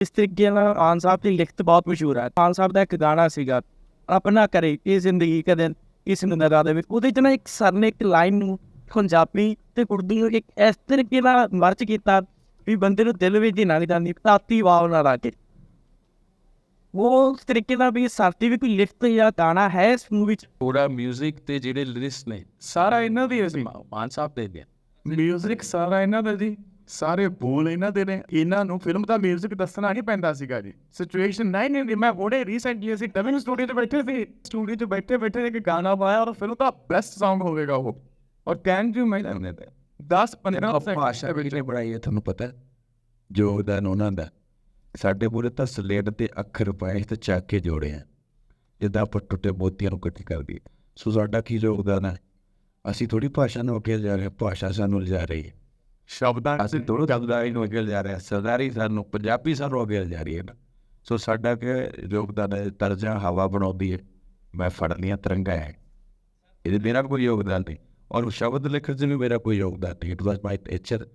ਇਸ ਤਰੀਕੇ ਨਾਲ ਮਾਨ ਸਾਹਿਬ ਦੀ ਲਿਖਤ ਬਹੁਤ ਮਸ਼ਹੂਰ ਹੈ। ਮਾਨ ਸਾਹਿਬ ਦਾ ਇੱਕ ਗਾਣਾ ਸੀਗਾ ਆਪਣਾ ਕਰੇ ਇਹ ਜ਼ਿੰਦਗੀ ਕਦੇ ਇਸ ਨੂੰ ਲਗਾ ਦੇਵੇ। ਉਹਦੇ ਚ ਨਾ ਇੱਕ ਸਰ ਨੇ ਇੱਕ ਲਾਈਨ ਨੂੰ ਪੰਜਾਬੀ ਤੇ ਉਰਦੂ ਨੂੰ ਇੱਕ ਇਸ ਤਰੀਕੇ ਨਾਲ ਮਰਚ ਕੀਤਾ ਵੀ ਬੰਦੇ ਨੂੰ ਦਿਲ ਵਿੱਚ ਹੀ ਨਾ ਜਾਂਦੀ ਤਾਤੀ ਵਾਵ ਨਾਲ ਆ ਕੇ ਉਹ ਤਰੀਕੇ ਨਾਲ ਵੀ ਦੀ ਵੀ ਕੋਈ ਲਿਖਤ ਜਾਂ ਗਾਣਾ ਹੈ ਇਸ ਮੂਵੀ ਚ ਪੂਰਾ 뮤직 ਤੇ ਜਿਹੜੇ ਲਿਰਿਕਸ ਨੇ ਸਾਰਾ ਇਹਨਾਂ ਦੀ ਸੀ ਮਾਨ ਸਾਹਿਬ ਦੇ ਨੇ ਮਿਊਜ਼ਿਕ ਸਾਰਾ ਇਹਨਾਂ ਦਾ ਜੀ। ਸਾਰੇ ਬੋਲ ਇਹਨਾਂ ਦੇ ਨੇ। ਇਹਨਾਂ ਨੂੰ ਫਿਲਮ ਦਾ ਮਿਊਜ਼ਿਕ ਦੱਸਣਾ ਨਹੀਂ ਪੈਂਦਾ ਸੀਗਾ ਜੀ। ਸਿਚੁਏਸ਼ਨ ਨਹੀਂ ਨਹੀਂ ਮੈਂ ਹੁਣੇ ਰੀਸੈਂਟਲੀ ਅਸੀਂ ਡਬਿੰਗ ਸਟੂਡੀਓ 'ਚ ਬੈਠੇ ਸੀ। ਸਟੂਡੀਓ 'ਚ ਬੈਠੇ ਬੈਠੇ ਇੱਕ ਗਾਣਾ ਪਾਇਆ ਔਰ ਫਿਲਮ ਦਾ ਬੈਸਟ Song ਹੋਵੇਗਾ ਉਹ। ਔਰ ਕੈਨ ਯੂ ਮੈਂ 10 15 ਭਾਸ਼ਾ ਵਿੱਚ। ਬਣਾਈ ਹੈ ਤੁਹਾਨੂੰ ਪਤਾ? ਯੋਗਦਾਨ ਉਹਨਾਂ ਦਾ। ਸਾਡੇ ਮੂਰੇ ਤਾਂ ਸਲੇਟ ਤੇ ਅੱਖਰ ਪਾਏ ਤੇ ਚੱਕ ਕੇ ਜੋੜੇ ਆ। ਜਿੱਦਾਂ ਆਪਾਂ ਟੁੱਟੇ ਮੋਤੀਆਂ ਨੂੰ ਇਕੱਠੀ ਕਰ ਦਈਏ ਸੋ ਸਾਡਾ ਕੀ ਯੋਗਦਾਨ ਹੈ? ਅਸੀਂ ਥੋੜੀ ਭਾਸ਼ਾ ਨੂੰ ਅੱਗੇ ਜਾ ਰਹੇ ਭਾਸ਼ਾ ਸਾਨੂੰ ਲਿਜਾ ਰਹੀ ਹੈ। ਸ਼ਬਦਾਂ ਅਸੀਂ ਥੋੜਾ ਸ਼ਬਦਾਰੀ ਨੂੰ ਅੱਗੇ ਲਿਜਾ ਰਹੇ ਹਾਂ ਸਰਦਾਰੀ ਸਾਨੂੰ ਪੰਜਾਬੀ ਸਾਨੂੰ ਅੱਗੇ ਲਿਜਾ ਰਹੀ ਹੈ ਨਾ। ਸੋ ਸਾਡਾ ਕਿ ਯੋਗਦਾਨ ਹੈ ਤਰਜਾ ਹਵਾ ਬਣਾਉਂਦੀ ਹੈ। ਮੈਂ ਫੜ ਲੀਆਂ ਤਿਰੰਗਾ ਹੈ। ਇਹਦੇ ਮੇਰਾ ਕੋਈ ਯੋਗਦਾਨ ਨਹੀਂ। ਔਰ ਸ਼ਬਦ ਲਿਖਣ 'ਚ ਵੀ ਮੇਰਾ ਕੋਈ ਯੋਗਦਾਨ ਨਹੀਂ। It was my nature